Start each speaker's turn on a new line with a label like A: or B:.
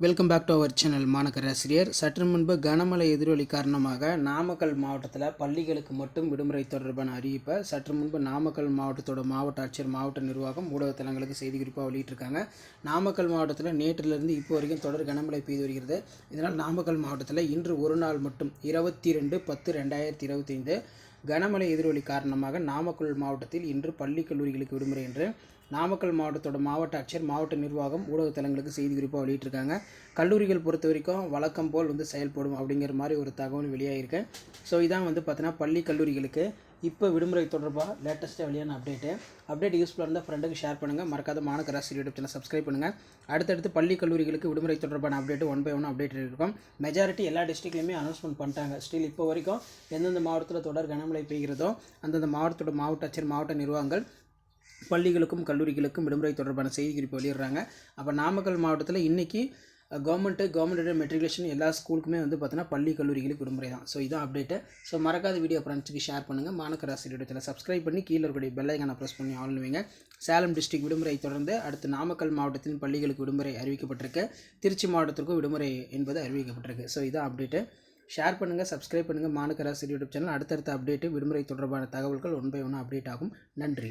A: Welcome back to our channel மாநகர ஆசிரியர் சற்று முன்பு கனமழை எதிரொலி காரணமாக நாமக்கல் மாவட்டத்தில் பள்ளிகளுக்கு மட்டும் விடுமுறை தொடர்பான அறிவிப்பை சற்று முன்பு நாமக்கல் மாவட்டத்தோட மாவட்ட ஆட்சியர் மாவட்ட நிர்வாகம் ஊடகத்தலங்களுக்கு செய்தி குறிப்பாக வெளியிட்டிருக்காங்க. நாமக்கல் மாவட்டத்தில் நேற்றிலிருந்து இப்போ வரைக்கும் தொடர் கனமழை பெய்து வருகிறது. இதனால் நாமக்கல் மாவட்டத்தில் இன்று ஒரு நாள் மட்டும் இருபத்தி ரெண்டு பத்து ரெண்டாயிரத்தி இருபத்தைந்து கனமழை எதிரொலி காரணமாக நாமக்கல் மாவட்டத்தில் இன்று பள்ளி கல்லூரிகளுக்கு விடுமுறை என்று நாமக்கல் மாவட்டத்தோட மாவட்ட ஆட்சியர் மாவட்ட நிர்வாகம் ஊடகத்தலங்களுக்கு செய்தி குறிப்பாக வெளியிட்டிருக்காங்க. கல்லூரிகள் பொறுத்த வரைக்கும் வழக்கம் போல் வந்து செயல்படும் அப்படிங்கிற மாதிரி ஒரு தகவல் வெளியாகிருக்கு ஸோ இதான் வந்து பார்த்தீங்கன்னா பள்ளி கல்லூரிகளுக்கு இப்போ விடுமுறை தொடர்பாக லேட்டஸ்ட்டாக வெளியான அப்டேட்டு அப்டேட் யூஸ்ஃபுல்லாக இருந்தால் ஃப்ரெண்டுக்கு ஷேர் பண்ணுங்கள் மறக்காத மாணக்கராசி யூடியூப் சேனல் சப்ஸ்கிரைப் பண்ணுங்கள் அடுத்தடுத்து பள்ளி கல்லூரிகளுக்கு விடுமுறை தொடர்பான update one by one update இருக்கும். மெஜாரிட்டி எல்லா டிஸ்ட்ரிக்ட்லையுமே அனௌன்ஸ்மெண்ட் பண்ணிட்டாங்க. ஸ்டில் இப்போ வரைக்கும் எந்தெந்த மாவட்டத்தில் தொடர் கனமழை பெய்கிறதோ அந்தந்த மாவட்டத்தோட மாவட்ட ஆட்சியர் மாவட்ட நிர்வாகங்கள் பள்ளிகளுக்கும் கல்லூரிகளுக்கும் விடுமுறை தொடர்பான செய்தி குறிப்பு வெளியிடுறாங்க. அப்போ நாமக்கல் மாவட்டத்தில் இன்றைக்கி கவர்மெண்ட்டு கவர்மெண்ட் மெட்ரிகுலேஷன் எல்லா ஸ்கூலுக்குமே வந்து பார்த்தீங்கன்னா பள்ளி கல்லூரிகளுக்கு விடுமுறை தான். ஸோ இதான் அப்டேட்டு ஸோ மறக்காத வீடியோ ஃப்ரெண்ட்ஸுக்கு ஷேர் பண்ணுங்கள் மாநகராசி இடத்துல சப்ஸ்கிரைப் பண்ணி கீழே இருக்கக்கூடிய பெல்லைக்கான ப்ரெஸ் பண்ணி ஆன் வைங்க சேலம் டிஸ்ட்ரிக்ட் விடுமுறை தொடர்ந்து அடுத்து நாமக்கல் மாவட்டத்தின் பள்ளிகளுக்கு விடுமுறை அறிவிக்கப்பட்டிருக்கு. திருச்சி மாவட்டத்திற்கும் விடுமுறை என்பது அறிவிக்கப்பட்டிருக்கு. ஸோ இதான் அப்டேட்டு ஷேர் பண்ணுங்கள் சப்ஸ்கிரைப் பண்ணுங்கள் மாநகராசி யூடியூப் சேனல் அடுத்தடுத்த அப்டேட்டு விடுமுறை தொடர்பான தகவல்கள் ஒன் பை ஒன்று அப்டேட் ஆகும். நன்றி.